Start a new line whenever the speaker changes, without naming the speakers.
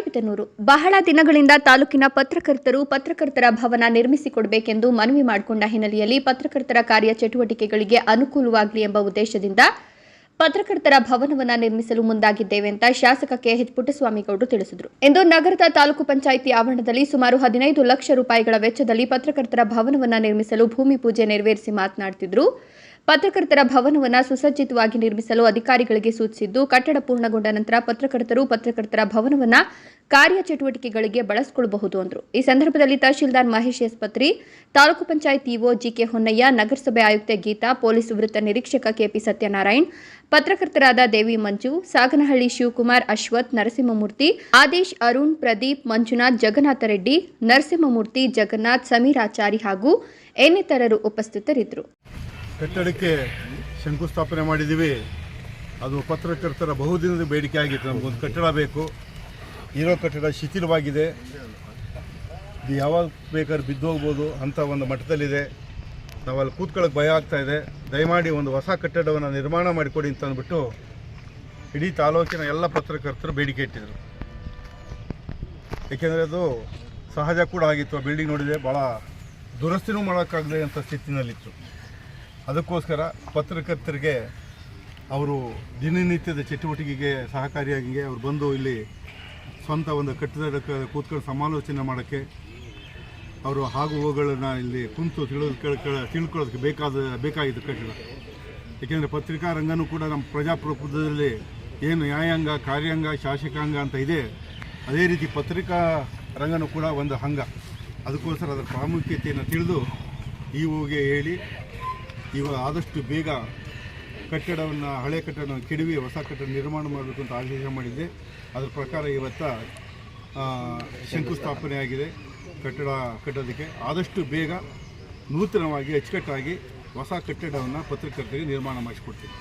ಗೌರಿಬಿದನೂರು ಬಹಳ ದಿನಗಳಿಂದ ತಾಲೂಕಿನ ಪತ್ರಕರ್ತರು ಪತ್ರಕರ್ತರ ಭವನ ನಿರ್ಮಿಸಿಕೊಡಬೇಕೆಂದು ಮನವಿ ಮಾಡಿಕೊಂಡ ಹಿನ್ನೆಲೆಯಲ್ಲಿ ಪತ್ರಕರ್ತರ ಕಾರ್ಯ ಚಟುವಟಿಕೆಗಳಿಗೆ ಅನುಕೂಲವಾಗಲಿ ಎಂಬ ಉದ್ದೇಶದಿಂದ ಪತ್ರಕರ್ತರ ಭವನವನ್ನು ನಿರ್ಮಿಸಲು ಮುಂದಾಗಿದ್ದೇವೆ ಅಂತ ಶಾಸಕ ಕೆಎಚ್ ಪುಟ್ಟಸ್ವಾಮಿಗೌಡರು ತಿಳಿಸಿದರು. ಇಂದು ನಗರದ ತಾಲೂಕು ಪಂಚಾಯಿತಿ ಆವರಣದಲ್ಲಿ ಸುಮಾರು ಹದಿನೈದು ಲಕ್ಷ ರೂಪಾಯಿಗಳ ವೆಚ್ಚದಲ್ಲಿ ಪತ್ರಕರ್ತರ ಭವನವನ್ನು ನಿರ್ಮಿಸಲು ಭೂಮಿ ಪೂಜೆ ನೆರವೇರಿಸಿ ಮಾತನಾಡುತ್ತಿದ್ದರು ಪತ್ರಕರ್ತರ ಭವನವನ್ನು ಸುಸಜ್ಜಿತವಾಗಿ ನಿರ್ಮಿಸಲು ಅಧಿಕಾರಿಗಳಿಗೆ ಸೂಚಿಸಿದ್ದು, ಕಟ್ಟಡ ಪೂರ್ಣಗೊಂಡ ನಂತರ ಪತ್ರಕರ್ತರು ಪತ್ರಕರ್ತರ ಭವನವನ್ನು ಕಾರ್ಯಚಟುವಟಿಕೆಗಳಿಗೆ ಬಳಸಿಕೊಳ್ಳಬಹುದು ಅಂದರು. ಈ ಸಂದರ್ಭದಲ್ಲಿ tahsildar Mahesh S Patri taluk panchayat EO GK Honnaiah, ನಗರಸಭೆ ಆಯುಕ್ತೆ ಗೀತಾ, ಪೊಲೀಸ್ ವೃತ್ತ ನಿರೀಕ್ಷಕ ಕೆಪಿ ಸತ್ಯನಾರಾಯಣ್, ಪತ್ರಕರ್ತರಾದ ದೇವಿ ಮಂಜು, ಸಾಗನಹಳ್ಳಿ ಶಿವಕುಮಾರ್ ಅಶ್ವಥ್, ನರಸಿಂಹಮೂರ್ತಿ, ಆದೇಶ್ ಅರುಣ್, ಪ್ರದೀಪ್ ಮಂಜುನಾಥ್, ಜಗನ್ನಾಥ ರೆಡ್ಡಿ, ನರಸಿಂಹಮೂರ್ತಿ, ಜಗನ್ನಾಥ್ ಸಮೀರಾಚಾರಿ ಹಾಗೂ ಇನ್ನಿತರರು ಉಪಸ್ಥಿತರಿದ್ದರು
ಕಟ್ಟಡಕ್ಕೆ ಶಂಕುಸ್ಥಾಪನೆ ಮಾಡಿದ್ದೀವಿ. ಅದು ಪತ್ರಕರ್ತರ ಬಹುದಿನದ ಬೇಡಿಕೆ ಆಗಿತ್ತು. ನಮಗೊಂದು ಕಟ್ಟಡ ಬೇಕು. ಇರೋ ಕಟ್ಟಡ ಶಿಥಿಲವಾಗಿದೆ. ಇದು ಯಾವಾಗ ಬೇಕಾದ್ರೂ ಬಿದ್ದು ಹೋಗ್ಬೋದು ಅಂತ ಒಂದು ಮಠದಲ್ಲಿದೆ. ನಾವಲ್ಲಿ ಕೂತ್ಕೊಳ್ಳೋಕೆ ಭಯ ಆಗ್ತಾ ಇದೆ. ದಯಮಾಡಿ ಒಂದು ಹೊಸ ಕಟ್ಟಡವನ್ನು ನಿರ್ಮಾಣ ಮಾಡಿಕೊಡಿ ಅಂತ ಅಂದ್ಬಿಟ್ಟು ಇಡೀ ತಾಲೂಕಿನ ಎಲ್ಲ ಪತ್ರಕರ್ತರು ಬೇಡಿಕೆ ಇಟ್ಟಿದ್ರು. ಏಕೆಂದರೆ ಅದು ಸಹಜ ಕೂಡ ಆಗಿತ್ತು. ಬಿಲ್ಡಿಂಗ್ ನೋಡಿದರೆ ಭಾಳ ದುರಸ್ತಿನೂ ಮಾಡೋಕ್ಕಾಗದೆ ಅಂಥ ಸ್ಥಿತಿನಲ್ಲಿತ್ತು. ಅದಕ್ಕೋಸ್ಕರ ಪತ್ರಕರ್ತರಿಗೆ ಅವರು ದಿನನಿತ್ಯದ ಚಟುವಟಿಕೆಗೆ ಸಹಕಾರಿಯಾಗಿ ಅವರು ಬಂದು ಇಲ್ಲಿ ಸ್ವಂತ ಒಂದು ಕಟ್ಟಡಕ್ಕೆ ಕೂತ್ಕೊಂಡು ಸಮಾಲೋಚನೆ ಮಾಡೋಕ್ಕೆ ಅವರು ಆಗು ಹೋಗಳನ್ನು ಇಲ್ಲಿ ಕುಂತು ತಿಳಿದು ತಿಳ್ಕೊಳ್ಳೋದಕ್ಕೆ ಬೇಕಾದ ಬೇಕಾಗಿದ್ದು ಕಟ್ಟಡ. ಏಕೆಂದರೆ ಪತ್ರಿಕಾ ರಂಗನೂ ಕೂಡ ನಮ್ಮ ಪ್ರಜಾಪ್ರಭುತ್ವದಲ್ಲಿ ಏನು ನ್ಯಾಯಾಂಗ, ಕಾರ್ಯಾಂಗ, ಶಾಸಕಾಂಗ ಅಂತ ಇದೆ, ಅದೇ ರೀತಿ ಪತ್ರಿಕಾ ರಂಗನೂ ಕೂಡ ಒಂದು ಅಂಗ. ಅದಕ್ಕೋಸ್ಕರ ಅದರ ಪ್ರಾಮುಖ್ಯತೆಯನ್ನು ತಿಳಿದು ಈ ಹೋಗಿ ಹೇಳಿ ಇವ ಆದಷ್ಟು ಬೇಗ ಕಟ್ಟಡವನ್ನು, ಹಳೆ ಕಟ್ಟಡವನ್ನು ಕೆಡವಿ ಹೊಸ ಕಟ್ಟಡ ನಿರ್ಮಾಣ ಮಾಡಬೇಕು ಅಂತ ಆದೇಶ ಮಾಡಿದ್ದೆ. ಅದರ ಪ್ರಕಾರ ಇವತ್ತ ಶಂಕುಸ್ಥಾಪನೆ ಆಗಿದೆ ಕಟ್ಟಡ ಕಟ್ಟೋದಕ್ಕೆ. ಆದಷ್ಟು ಬೇಗ ನೂತನವಾಗಿ ಅಚ್ಚುಕಟ್ಟಾಗಿ ಹೊಸ ಕಟ್ಟಡವನ್ನು ಪತ್ರಕರ್ತರಿಗೆ ನಿರ್ಮಾಣ ಮಾಡಿಸ್ಕೊಡ್ತೀವಿ